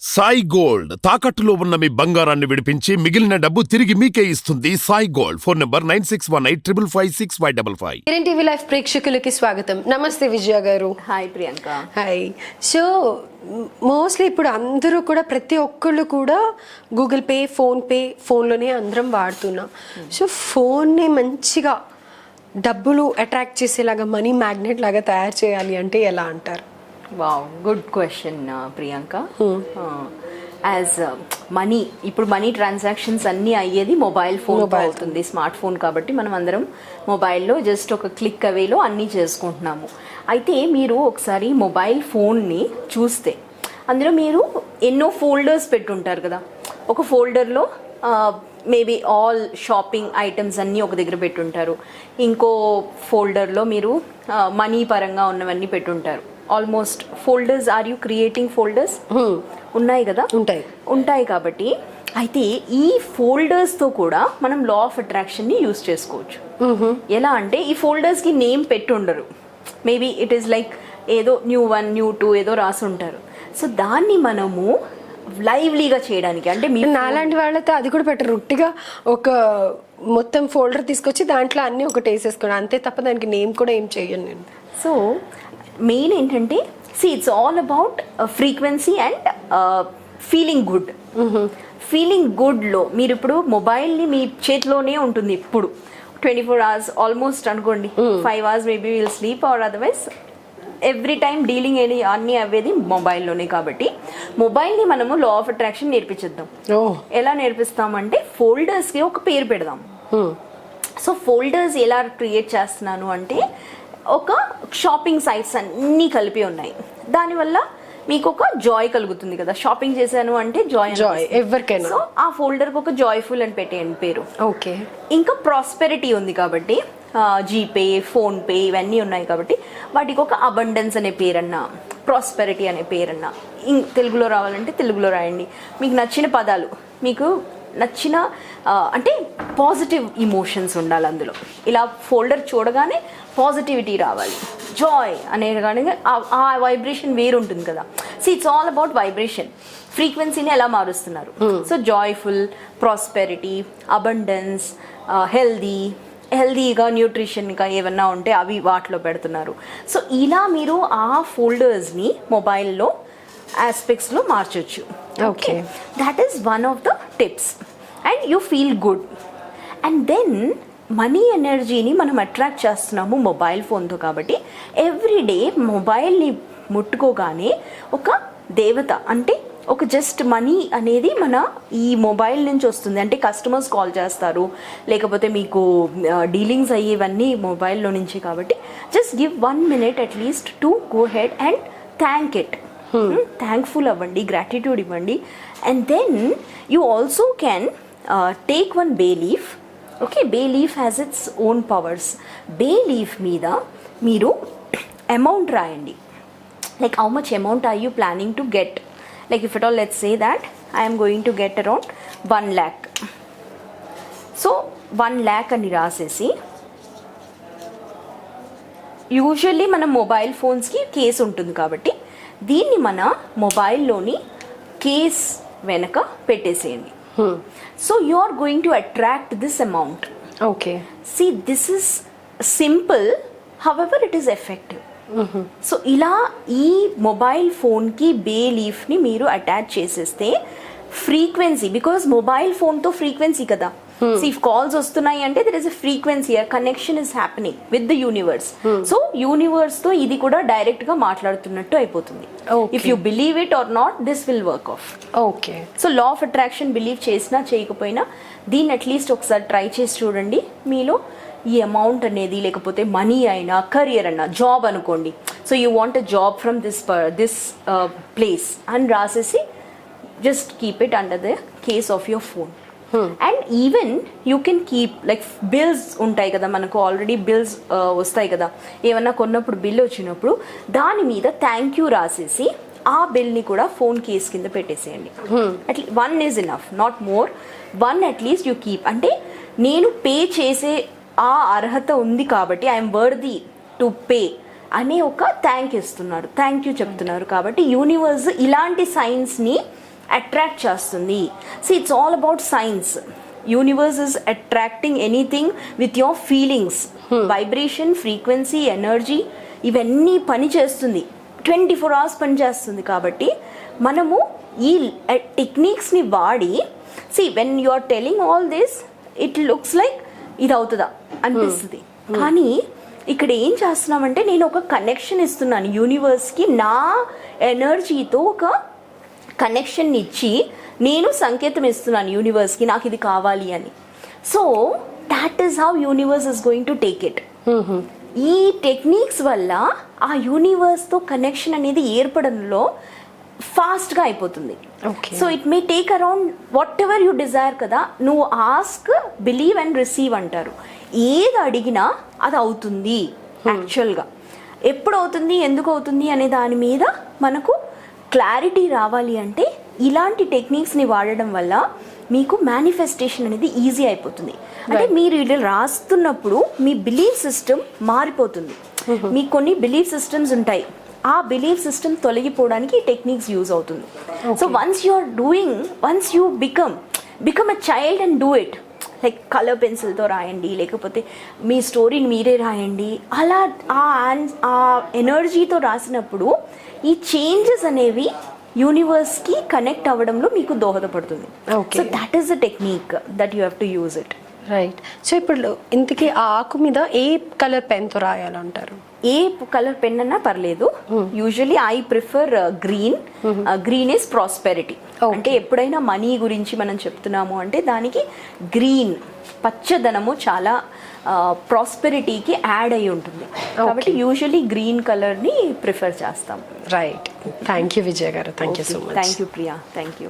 Sai gold తాకట్టులో ఉన్న మీ బంగారాన్ని విడిపించి మిగిలిన డబ్బు తిరిగి మీకే ఇస్తుంది Sai Gold. Phone number nine six one eight triple five six five double five. TV life ప్రేక్షకులకి స్వాగతం. నమస్తే Vijaya garu. Hi Priyanka. Hi so mostly ఇప్పుడు అందరూ కూడా ప్రతి ఒక్కళ్ళు కూడా గూగుల్ పే ఫోన్పే ఫోన్లోనే అందరం వాడుతున్నాం. సో ఫోన్ని మంచిగా డబ్బులు అట్రాక్ట్ చేసేలాగా మనీ మ్యాగ్నెట్ లాగా తయారు చేయాలి అంటే ఎలా అంటారు? Wow good question Priyanka as money ఇప్పుడు మనీ ట్రాన్సాక్షన్స్ అన్నీ అయ్యేది మొబైల్ ఫోన్ అవుతుంది స్మార్ట్ ఫోన్ కాబట్టి మనం అందరం మొబైల్లో జస్ట్ ఒక క్లిక్ అవేలో అన్నీ చేసుకుంటున్నాము. అయితే మీరు ఒకసారి మొబైల్ ఫోన్ని చూస్తే అందులో మీరు ఎన్నో ఫోల్డర్స్ పెట్టుంటారు కదా. ఒక ఫోల్డర్లో మేబీ ఆల్ షాపింగ్ ఐటమ్స్ అన్నీ ఒక దగ్గర పెట్టుంటారు. ఇంకో ఫోల్డర్లో మీరు మనీ పరంగా ఉన్నవన్నీ పెట్టుంటారు. Almost folders are you creating folders ఉన్నాయి కదా? ఉంటాయి. ఉంటాయి కాబట్టి అయితే ఈ ఫోల్డర్స్తో కూడా మనం లా ఆఫ్ అట్రాక్షన్ని యూస్ చేసుకోవచ్చు. ఎలా అంటే ఈ ఫోల్డర్స్కి నేమ్ పెట్టి ఉండరు. మేబీ ఇట్ ఈస్ లైక్ ఏదో న్యూ వన్ న్యూ టూ ఏదో రాసి ఉంటారు. సో దాన్ని మనము లైవ్లీగా చేయడానికి అంటే మీ నాలాంటి వాళ్ళతో అది కూడా పెట్టరు. ఉట్టిగా ఒక మొత్తం ఫోల్డర్ తీసుకొచ్చి దాంట్లో అన్ని ఒకటి వేసేసుకోండి అంతే తప్ప దానికి నేమ్ కూడా ఏం చెయ్యను నేను. సో మెయిన్ ఏంటంటే see it's all about frequency and feeling good feeling గుడ్లో మీరు ఇప్పుడు మొబైల్ని మీ చేతిలోనే ఉంటుంది ఇప్పుడు. ట్వంటీ ఫోర్ అవర్స్ ఆల్మోస్ట్ అనుకోండి five hours maybe will sleep or otherwise every time dealing అని అన్నీ అవ్వేది మొబైల్లోనే కాబట్టి మొబైల్ని మనము లా ఆఫ్ అట్రాక్షన్ నేర్పించేద్దాం. ఎలా నేర్పిస్తామంటే ఫోల్డర్స్కి ఒక పేరు పెడదాం. సో ఫోల్డర్స్ ఎలా క్రియేట్ చేస్తున్నాను అంటే ఒక షాపింగ్ సైట్స్ అన్నీ కలిపి ఉన్నాయి. దానివల్ల మీకు ఒక జాయ్ కలుగుతుంది కదా. షాపింగ్ చేశాను అంటే జాయ్ జాయ్ ఎవరికైనా. సో ఆ ఫోల్డర్కి ఒక జాయ్ఫుల్ అని పెట్టేయండి పేరు. ఓకే. ఇంకా ప్రాస్పెరిటీ ఉంది కాబట్టి జీపే ఫోన్పే ఇవన్నీ ఉన్నాయి కాబట్టి వాటికి ఒక అబండెన్స్ అనే పేరన్నా ప్రాస్పెరిటీ అనే పేరన్నా ఇం తెలుగులో రావాలంటే తెలుగులో రాయండి. మీకు నచ్చిన పదాలు మీకు నచ్చిన అంటే పాజిటివ్ ఇమోషన్స్ ఉండాలి అందులో. ఇలా ఫోల్డర్ చూడగానే పాజిటివిటీ రావాలి. జాయ్ అనే కానీ ఆ- వైబ్రేషన్ వేరు ఉంటుంది కదా. So it's all about vibration ఫ్రీక్వెన్సీని ఎలా మారుస్తున్నారు? So joyful prosperity abundance healthy హెల్దీగా న్యూట్రిషన్గా ఏమన్నా ఉంటే అవి వాటిలో పెడుతున్నారు. సో ఇలా మీరు ఆ ఫోల్డర్స్ని మొబైల్లో ఆస్పెక్ట్స్లో మార్చొచ్చు. Okay. That is one of the tips and you feel good and then money ఎనర్జీని మనం అట్రాక్ట్ చేస్తున్నాము మొబైల్ ఫోన్తో కాబట్టి ఎవ్రీ డే మొబైల్ని ముట్టుకోగానే ఒక దేవత అంటే ఒక జస్ట్ మనీ అనేది మన ఈ మొబైల్ నుంచి వస్తుంది. అంటే కస్టమర్స్ కాల్ చేస్తారు. లేకపోతే మీకు డీలింగ్స్ అయ్యేవన్నీ మొబైల్లో నుంచి కాబట్టి just give one minute at least to go head and thank it Hmm. Thankful అవ్వండి గ్రాటిట్యూడ్ ఇవ్వండి. And then you also can take one bay leaf okay bay leaf has its own powers bay leaf మీద మీరు amount రాయండి. Like how much amount I you planning to get like if it all let's say that i am going to get around 1 lakh. So one lakh అని రాసేసి usually మన mobile ఫోన్స్కి case ఉంటుంది కాబట్టి దీన్ని మన మొబైల్లోని కేస్ వెనక పెట్టేసేయండి. So you are going to attract this amount okay see this is simple however it is effective so ఇలా ఈ మొబైల్ ఫోన్కి బే లీఫ్ని మీరు అటాచ్ చేసేస్తే ఫ్రీక్వెన్సీ బికాస్ మొబైల్ ఫోన్తో ఫ్రీక్వెన్సీ కదా. ఇఫ్ కాల్స్ వస్తున్నాయి అంటే there is a frequency connection is happening with the universe so యూనివర్స్తో ఇది కూడా డైరెక్ట్గా మాట్లాడుతున్నట్టు అయిపోతుంది. If you believe it or not this will work of okay so law of attraction believe చేసినా చేయకపోయినా దీన్ని అట్లీస్ట్ ఒకసారి ట్రై చేసి చూడండి. మీలో ఈ అమౌంట్ అనేది లేకపోతే మనీ అయినా కెరియర్ అయినా జాబ్ అనుకోండి. So you want a job from this this place అని రాసేసి just keep it under the case of your phone and even you can keep like bills ఉంటాయి కదా మనకు ఆల్రెడీ బిల్స్ వస్తాయి కదా. ఏమన్నా కొన్నప్పుడు బిల్ వచ్చినప్పుడు దాని మీద థ్యాంక్ యూ రాసేసి ఆ బిల్ని కూడా ఫోన్ కేస్ కింద పెట్టేసేయండి. At least one is enough not more one at least you keep అంటే నేను పే చేసే ఆ అర్హత ఉంది కాబట్టి ఐఎమ్ వర్ది టు పే అనే ఒక థ్యాంక్ ఇస్తున్నారు థ్యాంక్ యూ చెప్తున్నారు కాబట్టి యూనివర్స్ ఇలాంటి సైన్స్ని అట్రాక్ట్ చేస్తుంది. See it's all about signs universe is attracting anything with your feelings vibration frequency energy ఇవన్నీ పని చేస్తుంది. ట్వంటీ ఫోర్ అవర్స్ పని చేస్తుంది కాబట్టి మనము ఈ టెక్నిక్స్ని వాడి see when you are telling all this it looks like ఇది అవుతుందా అనిపిస్తుంది కానీ ఇక్కడ ఏం చేస్తున్నామంటే నేను ఒక కనెక్షన్ ఇస్తున్నాను. యూనివర్స్కి నా ఎనర్జీతో ఒక కనెక్షన్ ఇచ్చి నేను సంకేతం ఇస్తున్నాను యూనివర్స్కి నాకు ఇది కావాలి అని. So that is how universe is going to take it ఈ టెక్నిక్స్ వల్ల ఆ యూనివర్స్తో కనెక్షన్ అనేది ఏర్పడంలో ఫాస్ట్గా అయిపోతుంది. So it may take around whatever you desire కదా నువ్వు ఆస్క్ బిలీవ్ అండ్ రిసీవ్ అంటారు. ఏది అడిగినా అది అవుతుంది యాక్చువల్గా ఎప్పుడు అవుతుంది ఎందుకు అవుతుంది అనే దాని మీద మనకు క్లారిటీ రావాలి అంటే ఇలాంటి టెక్నిక్స్ని వాడడం వల్ల మీకు మేనిఫెస్టేషన్ అనేది ఈజీ అయిపోతుంది. అంటే మీరు ఇది రాస్తున్నప్పుడు మీ బిలీఫ్ సిస్టమ్ మారిపోతుంది. మీకు కొన్ని బిలీఫ్ సిస్టమ్స్ ఉంటాయి. ఆ బిలీఫ్ సిస్టమ్ తొలగిపోవడానికి ఈ టెక్నిక్స్ యూజ్ అవుతుంది. So once you are doing once you become become a child and do it like colour పెన్సిల్తో రాయండి లేకపోతే మీ స్టోరీని మీరే రాయండి. అలా ఆ ఆ ఎనర్జీతో రాసినప్పుడు ఈ చేంజెస్ అనేవి యూనివర్స్కి కనెక్ట్ అవ్వడంలో మీకు దోహదపడుతుంది. So that is the technique that you have to use it right so ఇప్పుడు ఇంతకీ ఆ ఆకు మీద ఏ కలర్ పెన్తో రాయాలంటారు? ఏ కలర్ పెన్ అన్నా పర్లేదు. Usually I prefer green green is prosperity. అంటే ఎప్పుడైనా మనీ గురించి మనం చెప్తున్నాము అంటే దానికి గ్రీన్ పచ్చదనము చాలా ప్రాస్పెరిటీకి యాడ్ అయి ఉంటుంది. కాబట్టి యూజువలీ గ్రీన్ కలర్ని ప్రిఫర్ చేస్తాం. Right thank you Vijay garu. Thank you so much thank you Priya thank you